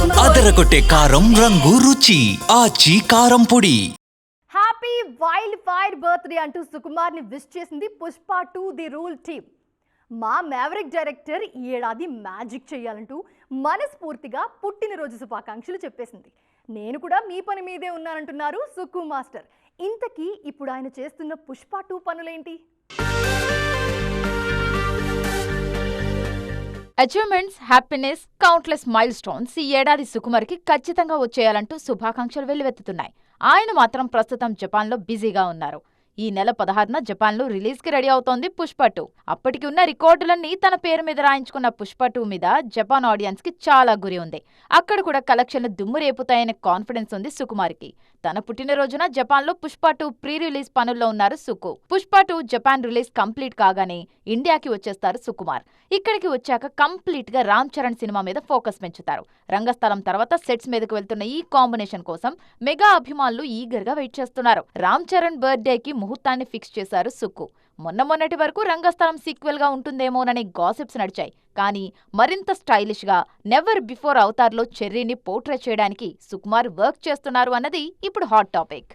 అదరగొట్టే కారం రంగు రుచి ఆచి కారం పొడి. హ్యాపీ వైల్డ్ ఫైర్ బర్త్డే అంటూ సుకుమార్ని విష్ చేసింది Pushpa two the rule team మా మేవరిక్ డైరెక్టర్ ఈ ఏడాది మ్యాజిక్ చేయాలంటూ మనస్ఫూర్తిగా పుట్టినరోజు శుభాకాంక్షలు చెప్పేసింది. నేను కూడా మీ పని మీదే ఉన్నానంటున్నారు సుకు మాస్టర్. ఇంతకీ ఇప్పుడు ఆయన చేస్తున్న పుష్ప టూ పనులేంటి? Achievements happiness countless milestones ఈ ఏడాది సుకుమార్కి ఖచ్చితంగా వచ్చేయాలంటూ శుభాకాంక్షలు వెల్లువెత్తుతున్నాయి. ఆయన మాత్రం ప్రస్తుతం జపాన్లో బిజీగా ఉన్నారు. ఈ నెల పదహారున జపాన్లో రిలీజ్కి రెడీ అవుతోంది పుష్ప టూ. అప్పటికి ఉన్న రికార్డులన్నీ తన పేరు మీద రాయించుకున్న పుష్ప టూ మీద జపాన్ ఆడియన్స్కి చాలా గురి ఉంది. అక్కడ కూడా కలెక్షన్లు దుమ్ము రేపుతాయనే కాన్ఫిడెన్స్ ఉంది సుకుమార్కి. తన పుట్టినరోజున జపాన్లో పుష్ప టూ ప్రీ రిలీజ్ పనుల్లో ఉన్నారు Suku. Pushpa two Japan release complete కాగానే ఇండియాకి వచ్చేస్తారు సుకుమార్. ఇక్కడికి వచ్చాక కంప్లీట్గా రామ్ చరణ్ సినిమా మీద ఫోకస్ పెంచుతారు. రంగస్థలం తర్వాత సెట్స్ మీదకు వెళ్తున్న ఈ కాంబినేషన్ కోసం మెగా అభిమానులు ఈగర్గా వెయిట్ చేస్తున్నారు. రామ్ చరణ్ బర్త్డే కి ముహూర్తాన్ని ఫిక్స్ చేశారు సుక్కు. మొన్న మొన్నటి వరకు రంగస్థలం సీక్వెల్గా ఉంటుందేమోనని గాసిప్స్ నడిచాయి. కానీ మరింత స్టైలిష్గా నెవర్ బిఫోర్ అవతార్లో చెర్రీని పోర్ట్రే చేయడానికి సుకుమార్ వర్క్ చేస్తున్నారు అన్నది ఇప్పుడు హాట్ టాపిక్.